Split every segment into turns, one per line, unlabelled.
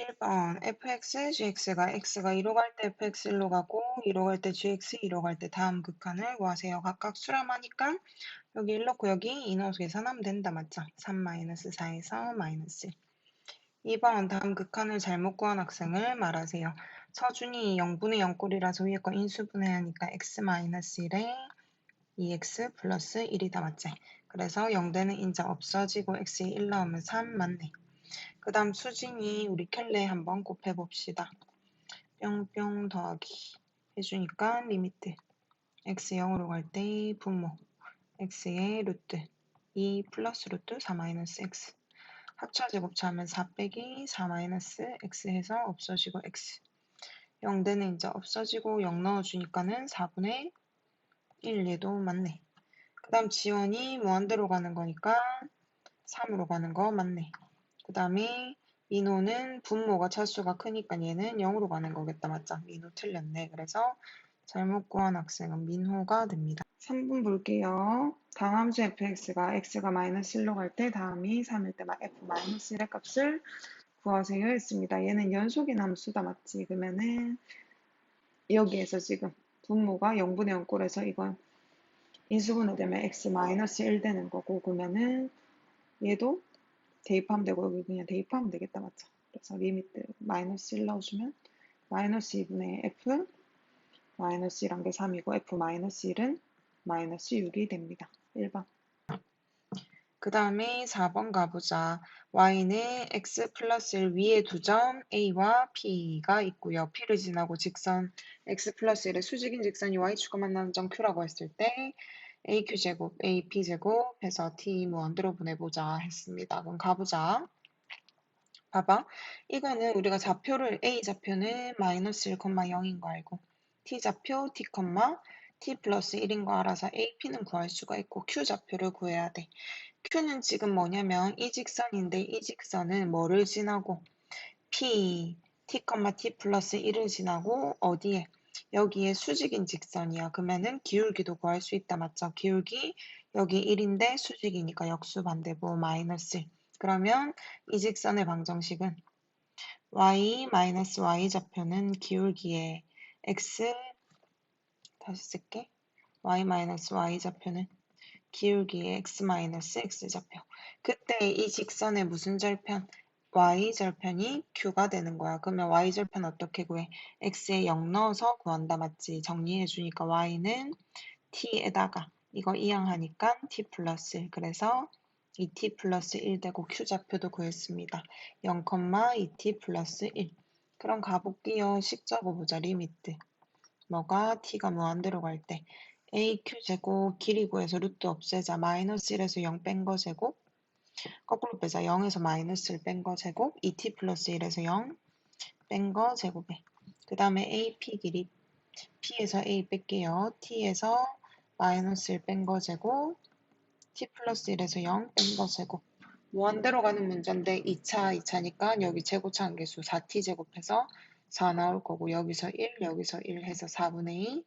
1번 fx, gx가 x가 2로 갈 때 fx 1로 가고 2로 갈 때 gx 2로 갈 때 다음 극한을 구하세요. 각각 수렴하니까 여기 1 넣고 여기 2 넣어서 계산하면 된다. 맞죠? 3-4에서 마이너스 1. 2번 다음 극한을 잘못 구한 학생을 말하세요. 서준이 0분의 0꼴이라서 위에 거 인수분해 하니까 x-1에 2x 플러스 1이다. 맞지? 그래서 0되는 인자 없어지고 x에 1 나오면 3 맞네. 그 다음 수진이 우리 켈레 한번 곱해봅시다. 뿅뿅 더하기 해주니까 리미트 x 0으로 갈 때 분모 x의 루트 2 플러스 루트 4 마이너스 x 합차 제곱차하면 4 빼기 4 마이너스 x 해서 없어지고 x 0되는 이제 없어지고 0 넣어주니까는 4분의 1 얘도 맞네. 그 다음 지원이 무한대로 가는 거니까 3으로 가는 거 맞네. 그 다음에 민호는 분모가 차수가 크니까 얘는 0으로 가는 거겠다. 맞죠? 민호 틀렸네. 그래서 잘못 구한 학생은 민호가 됩니다. 3분 볼게요. 다음 함수 fx가 x가 마이너스 1로 갈 때 다음이 3일 때 f 마이너스 1의 값을 구하세요 했습니다. 얘는 연속인 함수다. 맞지? 그러면은 여기에서 지금 분모가 0분의 0꼴에서 이건 인수분해 되면 x 마이너스 1 되는 거고 그러면은 얘도 대입하면 되고 여기 그냥 대입하면 되겠다 맞죠? 그래서 리미트 마이너스 1 넣어주면 마이너스 2분의 f 마이너스 1한 게 3이고 f 마이너스 1은 마이너스 6이 됩니다. 1번 그 다음에 4번 가보자. y는 x 플러스 1 위에 두 점 a와 p가 있고요. p를 지나고 직선 x 플러스 1의 수직인 직선이 y축과 만나는 점 q라고 했을 때 AQ제곱, AP제곱 해서 T 무한대로 보내보자 했습니다. 그럼 가보자. 봐봐. 이거는 우리가 좌표를 A 좌표는 마이너스 1,0인 거 알고 T 좌표 T, T 플러스 1인 거 알아서 AP는 구할 수가 있고 Q 좌표를 구해야 돼. Q는 지금 뭐냐면 이 직선인데 이 직선은 뭐를 지나고 P, T, T 플러스 1을 지나고 어디에 여기에 수직인 직선이야. 그러면은 기울기도 구할 수 있다. 맞죠? 기울기 여기 1인데 수직이니까 역수 반대부 마이너스 1. 그러면 이 직선의 방정식은 y 마이너스 y 좌표는 기울기에 x 다시 쓸게. y 마이너스 y 좌표는 기울기에 x 마이너스 x 좌표. 그때 이 직선의 무슨 절편? Y절편이 q가 되는 거야. 그러면 y절편 어떻게 구해? x에 0 넣어서 구한다 맞지? 정리해 주니까 y는 t에다가 이거 이항하니까 t 플러스 1. 그래서 2t 플러스 1 되고 q좌표도 구했습니다. 0, 2t 플러스 1. 그럼 가볼게요. 식 적어보자. 리미트. 뭐가 t가 무한대로 갈 때 aq 제곱 길이 구해서 루트 없애자. 마이너스 1에서 0 뺀 거 제곱 거꾸로 빼자. 0에서 마이너스를 뺀 거 제곱 2t 플러스 1에서 0 뺀 거 제곱에 그 다음에 AP 길이 P에서 A 뺄게요. T에서 마이너스를 뺀거 제곱 T 플러스 1에서 0 뺀 거 제곱 무한대로 가는 문제인데 2차 2차니까 여기 제곱차 한개수 4t 제곱해서 4 나올 거고 여기서 1 여기서 1 해서 4분의 2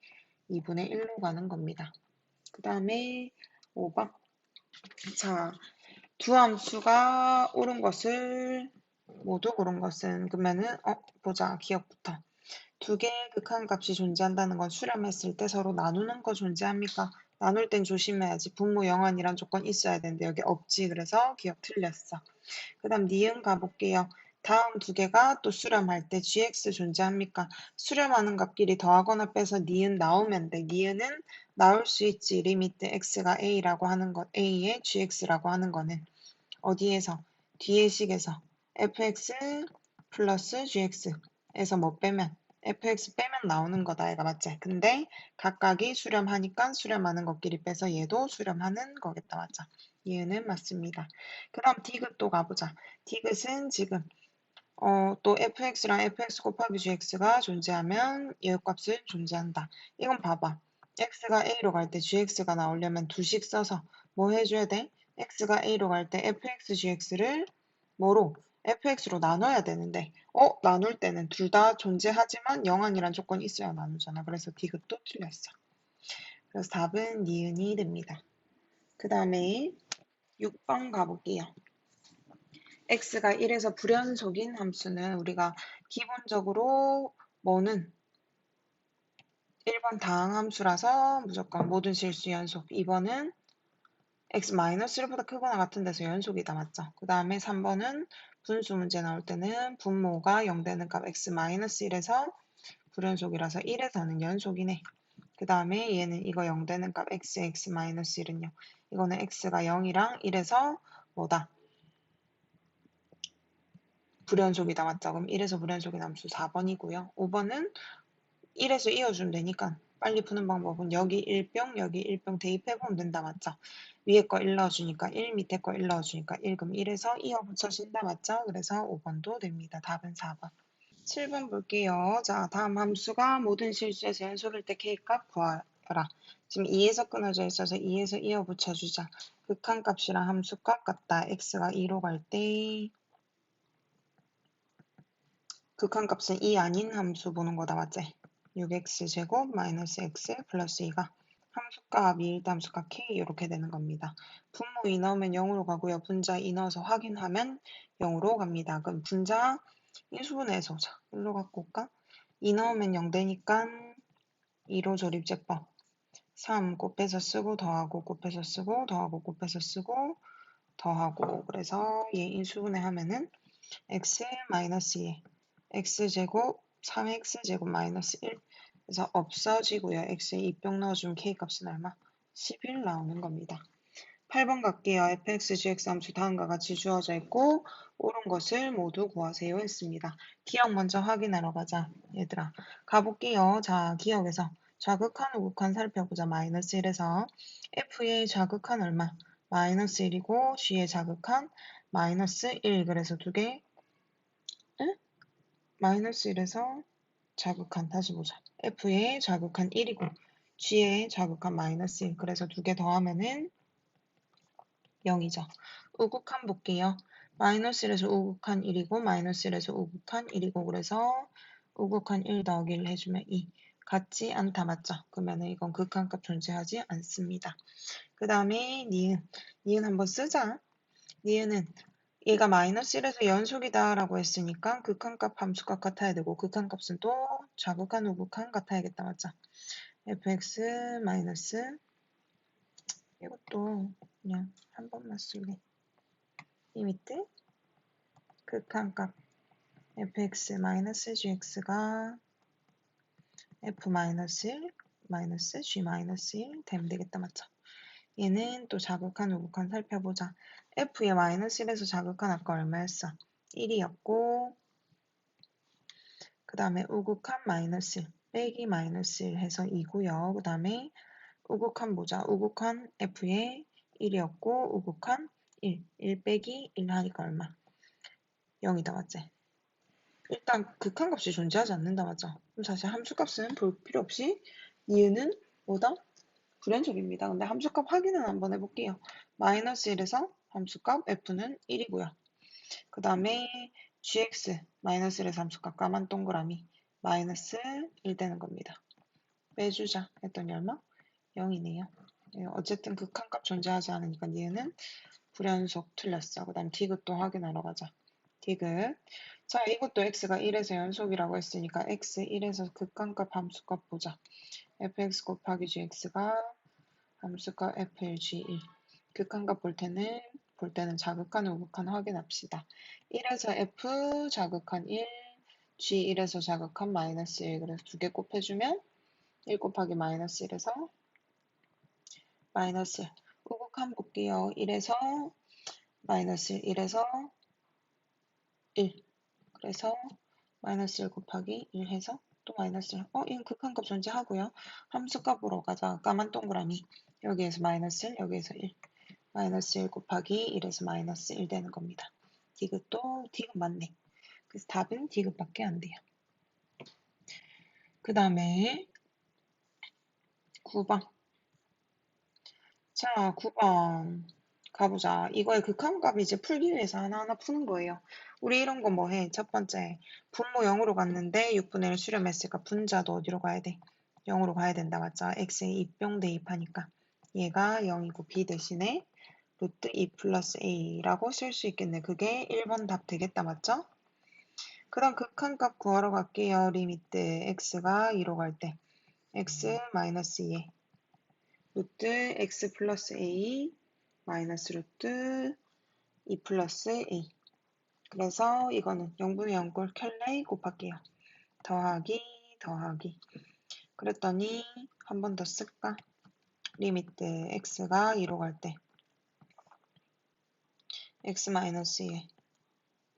2분의 1로 가는 겁니다. 그 다음에 5번 자 두 함수가 옳은 것을 모두 고른 것은 그러면은 어 보자 기억부터 두 개의 극한값이 존재한다는 건 수렴했을 때 서로 나누는 거 존재합니까? 나눌 땐 조심해야지 분모 영환이란 조건 있어야 되는데 여기 없지 그래서 기억 틀렸어. 그 다음 니은 가볼게요. 다음 두 개가 또 수렴할 때 gx 존재합니까? 수렴하는 값끼리 더하거나 빼서 니은 나오면 돼. 니은은 나올 수 있지. 리미트 x가 a라고 하는 것, a의 gx라고 하는 거는 어디에서? 뒤의 식에서 fx 플러스 gx에서 뭐 빼면 fx 빼면 나오는 거다 얘가 맞지? 근데 각각이 수렴하니까 수렴하는 것끼리 빼서 얘도 수렴하는 거겠다 맞죠? 얘는 맞습니다. 그 다음 디귿 또 가보자. 디귿은 지금 어, 또 fx랑 fx 곱하기 gx가 존재하면 얘 값은 존재한다. 이건 봐봐. x가 a로 갈 때 gx가 나오려면 두식 써서 뭐 해줘야 돼? X가 a로 갈 때 fx, gx를 뭐로? fx로 나눠야 되는데 어? 나눌 때는 둘 다 존재하지만 영한이란 조건이 있어야 나누잖아. 그래서 디귿도 틀렸어. 그래서 답은 니은이 됩니다. 그 다음에 6번 가볼게요. x가 1에서 불연속인 함수는 우리가 기본적으로 뭐는 1번 다항함수라서 무조건 모든 실수 연속 2번은 x-1보다 크거나 같은 데서 연속이다 맞죠? 그 다음에 3번은 분수 문제 나올 때는 분모가 0 되는 값 x-1에서 불연속이라서 1에서는 연속이네. 그 다음에 얘는 이거 0 되는 값 x, x-1은요. 이거는 x가 0이랑 1에서 뭐다? 불연속이다 맞죠? 그럼 1에서 불연속인 함수 4번이고요. 5번은 1에서 이어주면 되니까 빨리 푸는 방법은 여기 1병, 여기 1병 대입해보면 된다 맞죠? 위에 거 1 넣어주니까 1, 밑에 거 1 넣어주니까 1, 그럼 1에서 이어 붙여진다 맞죠? 그래서 5번도 됩니다. 답은 4번. 7번 볼게요. 자, 다음 함수가 모든 실수에서 연속일 때 K값 구하라. 지금 2에서 끊어져 있어서 2에서 이어 붙여주자. 극한값이랑 함수값 같다. x가 2로 갈 때 극한값은 2 아닌 함수 보는 거다 맞지? 6x제곱 마이너스 x 플러스 2가 함수값 2일 때 함수값 k 이렇게 되는 겁니다. 분모 2 넣으면 0으로 가고요. 분자 2 넣어서 확인하면 0으로 갑니다. 그럼 분자 인수분해해서 자, 일로 갖고 올까? 2 넣으면 0 되니까 2로 조립제법 3 곱해서 쓰고 더하고 곱해서 쓰고 더하고 곱해서 쓰고 더하고 그래서 얘 인수분해 하면은 x 마이너스 2 x제곱 3x제곱 마이너스 1 그래서 없어지고요. x에 2병 넣어주면 k값은 얼마? 11 나오는 겁니다. 8번 갈게요. fx, gx 함수 다음과 같이 주어져 있고 옳은 것을 모두 구하세요 했습니다. 기억 먼저 확인하러 가자. 얘들아. 가볼게요. 자, 기억에서 좌극한, 우극한 살펴보자. 마이너스 1에서 f의 좌극한 얼마? 마이너스 1이고 g의 좌극한 마이너스 1. 그래서 두 개. 응? 마이너스 1에서 자극한 다시 보자. F의 자극한 1이고 G의 자극한 마이너스 1. 그래서 두 개 더하면은 0이죠. 우극한 볼게요. 마이너스 1에서 우극한 1이고 마이너스 1에서 우극한 1이고 그래서 우극한 1 더하기를 해주면 2. 같지 않다 맞죠? 그러면은 이건 극한값 존재하지 않습니다. 그 다음에 니은. 니은 한번 쓰자. 니은은 얘가 마이너스 1에서 연속이다 라고 했으니까 극한값 함수값 같아야 되고 극한값은 또 좌극한 우극한 같아야겠다 맞죠? fx 마이너스 이것도 그냥 한 번만 쓸래 이 밑에 극한값 fx 마이너스 gx가 f 마이너스 1 마이너스 g 마이너스 1 되면 되겠다 맞죠? 얘는 또 자극한 우극한 살펴보자. F의 마이너스 1에서 자극한 아까 얼마였어? 1이었고 그 다음에 우극한 마이너스 1 빼기 마이너스 1 해서 2고요. 그 다음에 우극한 보자. 우극한 f의 1이었고 우극한 1. 1 빼기 1 하니까 얼마? 0이다 맞지? 일단 극한값이 존재하지 않는다 맞죠? 그럼 사실 함수값은 볼 필요 없이 니은은 뭐다? 불연속입니다. 근데 함수값 확인은 한번 해볼게요. 마이너스 1에서 함수값 f는 1이고요. 그 다음에 gx 마이너스 1에서 함수값 까만 동그라미 마이너스 1 되는 겁니다. 빼주자 했더니 얼마? 0이네요. 어쨌든 극한값 존재하지 않으니까 얘는 불연속 틀렸어. 그 다음 디귿도 확인하러 가자. 디귿. 자, 이것도 x가 1에서 연속이라고 했으니까 x 1에서 극한값 함수값 보자. fx 곱하기 gx가 함수값 flg1 극한값 볼 때는 볼 때는 자극한 우극한 확인합시다. 1에서 f 자극한 1 g 1에서 자극한 마이너스 1 그래서 두 개 곱해주면 1 곱하기 마이너스 1에서 마이너스 1 우극한 볼게요. 1에서 마이너스 1 1에서 1 그래서 마이너스 1 곱하기 1 해서 또 마이너스 1. 어, 이건 극한값 존재하고요. 함수값으로 가자. 까만 동그라미. 여기에서 마이너스 1, 여기에서 1. 마이너스 1 곱하기 1에서 마이너스 1 되는 겁니다. 디귿도 디귿 맞네. 그래서 답은 디귿밖에 안 돼요. 그 다음에 9번. 자, 9번. 가보자. 이거의 극한값 이제 풀기 위해서 하나하나 푸는 거예요. 우리 이런 거 뭐 해? 첫 번째, 분모 0으로 갔는데 6분의 1 수렴했으니까 분자도 어디로 가야 돼? 0으로 가야 된다. 맞죠? x에 입병 대입하니까. 얘가 0이고 b 대신에 루트 2 플러스 a라고 쓸 수 있겠네. 그게 1번 답 되겠다. 맞죠? 그 다음 극한값 구하러 갈게요. 리미트 x가 2로 갈 때 x 마이너스 2에 루트 x 플러스 a 마이너스 루트 2 플러스 a 그래서 이거는 0분의 0꼴 켤레 곱할게요. 더하기 더하기 그랬더니 한 번 더 쓸까? 리미트 x가 2로 갈 때 x 마이너스 2에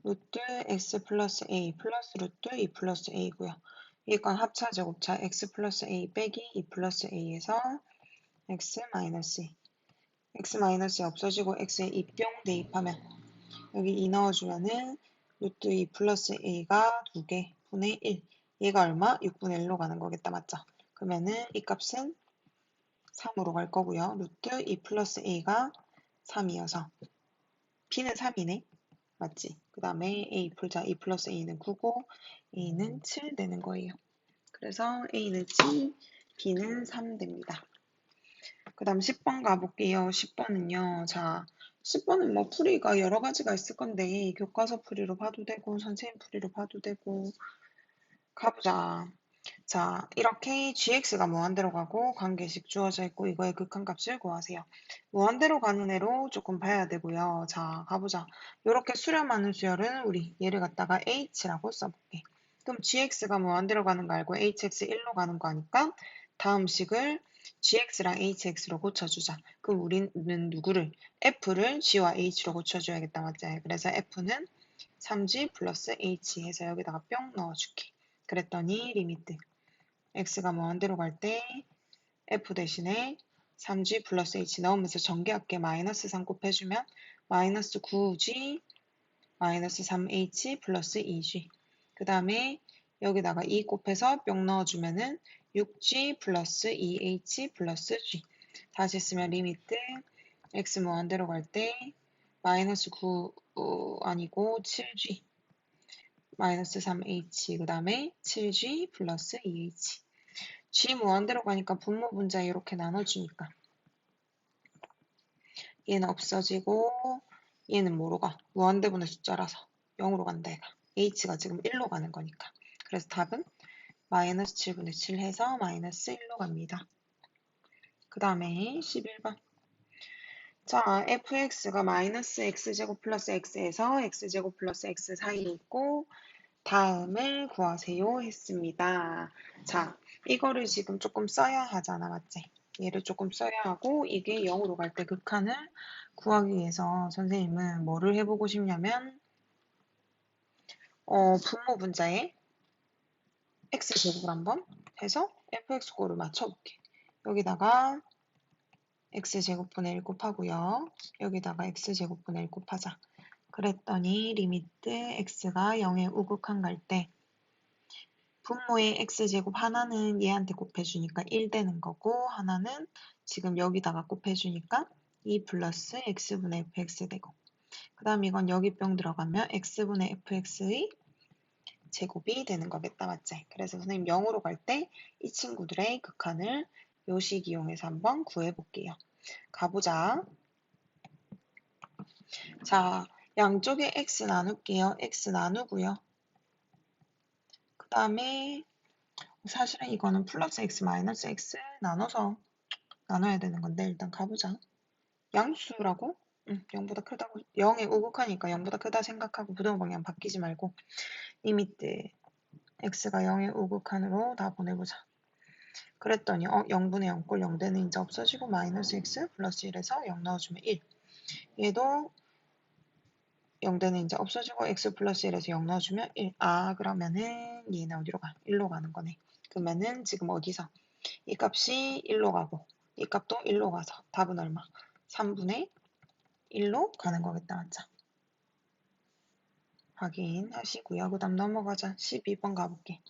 루트 x 플러스 a 플러스 루트 2 플러스 a고요. 이건 합차 제곱차 x 플러스 a 빼기 2 플러스 a에서 x 마이너스 2 x 마이너스 2 없어지고 x에 2뿅 대입하면 여기 2 넣어주면은 루트 2 플러스 a가 2개 분의 1 얘가 얼마? 6분의 1로 가는 거겠다 맞죠? 그러면은 이 값은 3으로 갈 거고요. 루트 2 플러스 a가 3이어서 b는 3이네. 맞지? 그 다음에 a 풀자 2 플러스 a는 9고 a는 7 되는 거예요. 그래서 a는 7, b는 3 됩니다. 그 다음 10번 가볼게요. 10번은요. 자, 10번은 뭐 풀이가 여러 가지가 있을 건데 교과서 풀이로 봐도 되고 선생님 풀이로 봐도 되고 가보자. 자, 이렇게 gx가 무한대로 가고 관계식 주어져 있고 이거의 극한값을 구하세요. 무한대로 가는 애로 조금 봐야 되고요. 자, 가보자. 이렇게 수렴하는 수열은 우리 얘를 갖다가 h라고 써볼게. 그럼 gx가 무한대로 가는 거 알고 hx 1로 가는 거 아니까 다음 식을 gx랑 hx로 고쳐주자. 그럼 우리는 누구를? f를 g와 h로 고쳐줘야겠다. 맞지? 그래서 f는 3g 플러스 h 해서 여기다가 뿅 넣어줄게. 그랬더니 리미트 x가 무한대로 갈 때 f 대신에 3g 플러스 h 넣으면서 전개할게. 마이너스 3 곱해주면 마이너스 9g 마이너스 3h 플러스 2g 그 다음에 여기다가 2 곱해서 뿅 넣어주면은 6g 플러스 2h 플러스 g. 다시 쓰면 리미트 x 무한대로 갈 때 마이너스 9 어, 아니고 7g 마이너스 3h 그 다음에 7g 플러스 2h g 무한대로 가니까 분모 분자 이렇게 나눠주니까 얘는 없어지고 얘는 뭐로 가? 무한대분의 숫자라서 0으로 간다 얘가 h가 지금 1로 가는 거니까 그래서 답은 마이너스 7분의 7 해서 마이너스 1로 갑니다. 그 다음에 11번 자, fx가 마이너스 x제곱 플러스 x에서 x제곱 플러스 x 사이에 있고 다음을 구하세요 했습니다. 자, 이거를 지금 조금 써야 하잖아, 맞지? 얘를 조금 써야 하고 이게 0으로 갈 때 극한을 구하기 위해서 선생님은 뭐를 해보고 싶냐면 어, 분모 분자에 x제곱을 한번 해서 fx고를 맞춰볼게. 여기다가 x제곱분의 1 곱하고요. 여기다가 x제곱분의 1 곱하자. 그랬더니 리미트 x가 0에 우극한 갈 때 분모의 x제곱 하나는 얘한테 곱해주니까 1 되는 거고 하나는 지금 여기다가 곱해주니까 2 플러스 x분의 fx 되고 그 다음 이건 여기 뿅 들어가면 x분의 fx의 제곱이 되는 거겠다 맞지? 그래서 선생님 0으로 갈 때 이 친구들의 극한을 요식 이용해서 한번 구해볼게요. 가보자. 자, 양쪽에 x 나눌게요. x 나누고요. 그 다음에 사실은 이거는 플러스 x 마이너스 x 나눠서 나눠야 되는 건데 일단 가보자. 양수라고? 응, 0보다 크다고 0에 우극하니까 0보다 크다 생각하고 부동 방향 바뀌지 말고 리미트 x가 0에 우극한으로 다 보내보자. 그랬더니 어 0분의 0꼴 0대는 이제 없어지고 마이너스 x 플러스 1에서 0 넣어주면 1. 얘도 0대는 이제 없어지고 x 플러스 1에서 0 넣어주면 1. 아 그러면은 얘는 어디로 가? 1로 가는 거네. 그러면은 지금 어디서 이 값이 1로 가고 이 값도 1로 가서 답은 얼마? 3분의 1로 가는 거겠다. 맞죠? 확인하시고요. 그 다음 넘어가자. 12번 가볼게.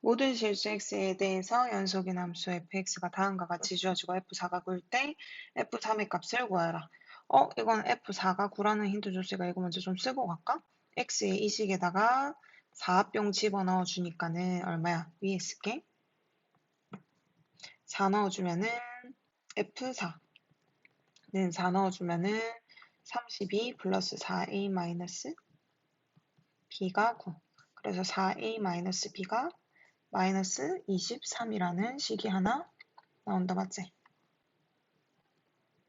모든 실수 x에 대해서 연속인 함수 fx가 다음과 같이 주어지고 f4가 9일 때 f3의 값을 구하라. 어, 이건 F4가 9라는 힌트 줬으니까 이거 먼저 좀 쓰고 갈까? X의 이 식에다가 4병 집어넣어 주니까는 얼마야? 위에 쓸게. 4 넣어주면은 F4는 4 넣어주면은 32 플러스 4a 마이너스 b가 9. 그래서 4a 마이너스 b가 마이너스 23이라는 식이 하나 나온다 맞지?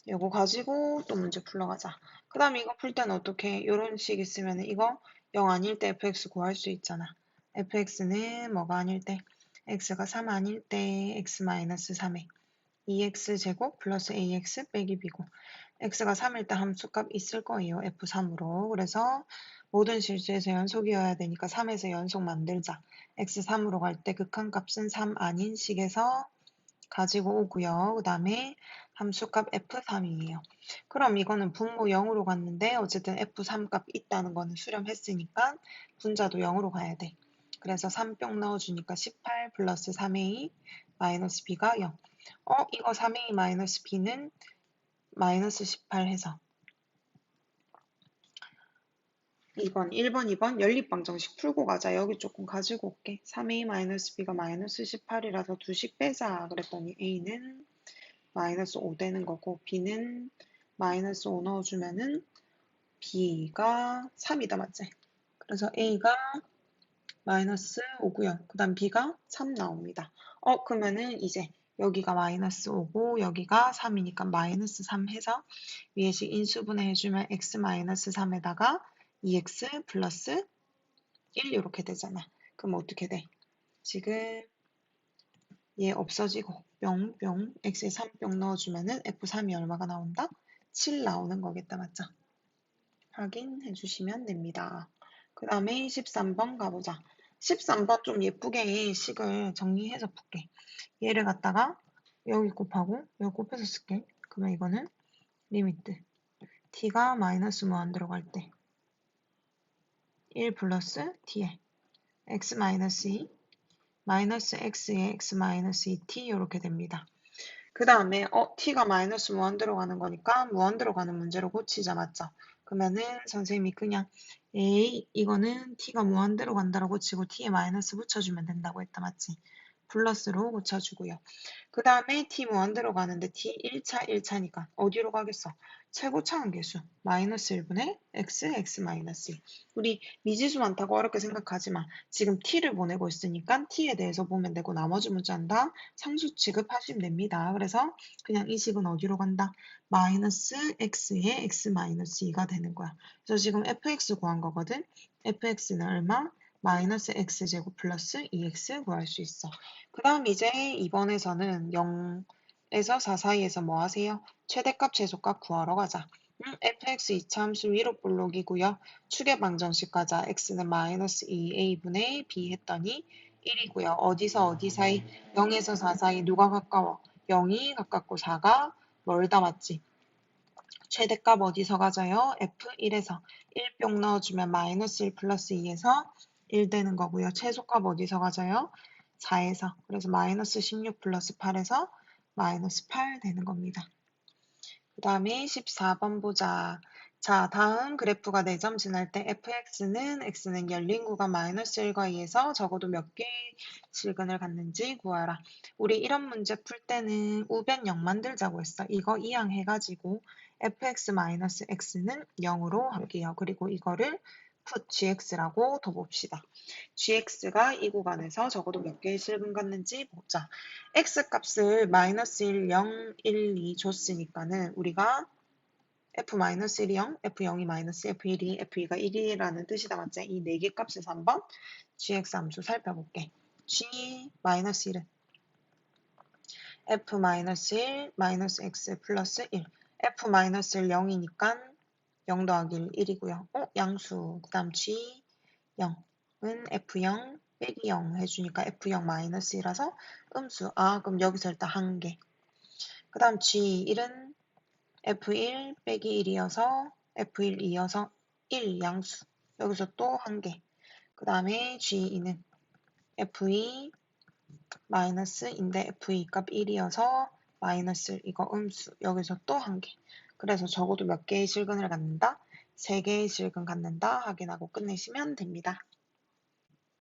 요거 가지고 또 문제 풀러가자. 그 다음에 이거 풀 때는 어떻게 이런 식 있으면 이거 0 아닐 때 fx 구할 수 있잖아. fx는 뭐가 아닐 때 x가 3 아닐 때 x 마이너스 3에 2x 제곱 플러스 ax 빼기 b고 x가 3일 때 함수값 있을 거예요. f3으로. 그래서 모든 실수에서 연속이어야 되니까 3에서 연속 만들자. x3으로 갈 때 극한값은 3 아닌 식에서 가지고 오고요. 그 다음에 함수값 f3이에요. 그럼 이거는 분모 0으로 갔는데 어쨌든 f3 값 있다는 거는 수렴했으니까 분자도 0으로 가야 돼. 그래서 3뿅 넣어주니까 18 플러스 3a 마이너스 b가 0. 어 이거 3a 마이너스 b는 마이너스 18 해서 2번, 1번, 2번 연립방정식 풀고 가자. 여기 조금 가지고 올게. 3a 마이너스 마이너스 18이라서 두식 빼자. 그랬더니 a는 마이너스 5 되는 거고 b는 마이너스 5 넣어주면은 b가 3이다 맞지? 그래서 a가 마이너스 5고요. 그 다음 b가 3 나옵니다. 어 그러면은 이제 여기가 마이너스 5고 여기가 3이니까 마이너스 3 해서 위에식 인수분해 해주면 x 마이너스 3에다가 2x 플러스 1 이렇게 되잖아. 그럼 어떻게 돼? 지금 얘 없어지고 뿅 뿅 x에 3뿅 넣어주면은 f3이 얼마가 나온다? 7 나오는 거겠다. 맞죠? 확인해 주시면 됩니다. 그 다음에 13번 가보자. 13번 좀 예쁘게 식을 정리해서 풀게. 얘를 갖다가 여기 곱하고 여기 곱해서 쓸게. 그러면 이거는 리미트 t가 마이너스 무한 들어갈 때 1 플러스 t에 x 마이너스 2 마이너스 x에 x 마이너스 2t 이렇게 됩니다. 그 다음에 어 t가 마이너스 무한 들어가는 거니까 무한 들어가는 문제로 고치자 맞죠? 그러면은 선생님이 그냥 a 이거는 t가 무한 들어간다라고 치고 t에 마이너스 붙여주면 된다고 했다 맞지? 플러스로 고쳐주고요. 그 다음에 t 무한 들어가는데 t 1차 1차니까 어디로 가겠어? 최고차 한계수 마이너스 1분의 x, x 마이너스 2. 우리 미지수 많다고 어렵게 생각하지 마. 지금 t를 보내고 있으니까 t에 대해서 보면 되고 나머지 문자는 다 상수 취급하시면 됩니다. 그래서 그냥 이 식은 어디로 간다? 마이너스 x에 x 마이너스 2가 되는 거야. 그래서 지금 fx 구한 거거든. fx는 얼마? 마이너스 x제곱 플러스 2x 구할 수 있어. 그 다음 이제 이번에서는 0에서 4 사이에서 뭐 하세요? 최대값, 최소값 구하러 가자. 음, fx 2차 함수 위로 볼록이고요. 축의 방정식 가자. x는 마이너스 2a분의 b 했더니 1이고요. 어디서 어디 사이? 0에서 4 사이 누가 가까워? 0이 가깝고 4가 멀다 맞지? 최대값 어디서 가져요? f1에서 1뿅 넣어주면 마이너스 1 플러스 2에서 1 되는 거고요. 최소값 어디서 가져요? 4에서. 그래서 마이너스 16 플러스 8에서 마이너스 8 되는 겁니다. 그 다음에 14번 보자. 자, 다음 그래프가 4점 지날 때 fx는 x는 열린 구간 마이너스 1과 2에서 적어도 몇 개의 실근을 갖는지 구하라. 우리 이런 문제 풀 때는 우변 0 만들자고 했어. 이거 이항 해가지고 fx-x는 0으로 할게요. 그리고 이거를 put gx라고 둬봅시다. gx가 이 구간에서 적어도 몇 개의 실근 갖는지 보자. x 값을 마이너스 1, 0, 1, 2 줬으니까는 우리가 f-1이 0, f0이 마이너스, f1이, f2가 1이라는 뜻이다 맞지? 이네 개 값에서 한번 gx 함수 살펴볼게. g 마이너스 1은 f-1 마이너스 x 플러스 1 f-1 0이니까 0 더하기 1, 1이고요. 어? 양수. 그 다음 G 0은 F0 빼기 0 해주니까 F0 마이너스 1이라서 음수. 아, 그럼 여기서 일단 한 개. 그 다음 G1은 F1 빼기 1이어서 F1 2여서 1 양수. 여기서 또 한 개. 그 다음에 G2는 F2 마이너스인데 F2 값 1이어서 마이너스 이거 음수. 여기서 또 한 개. 그래서 적어도 몇 개의 실근을 갖는다? 세 개의 실근 갖는다 확인하고 끝내시면 됩니다.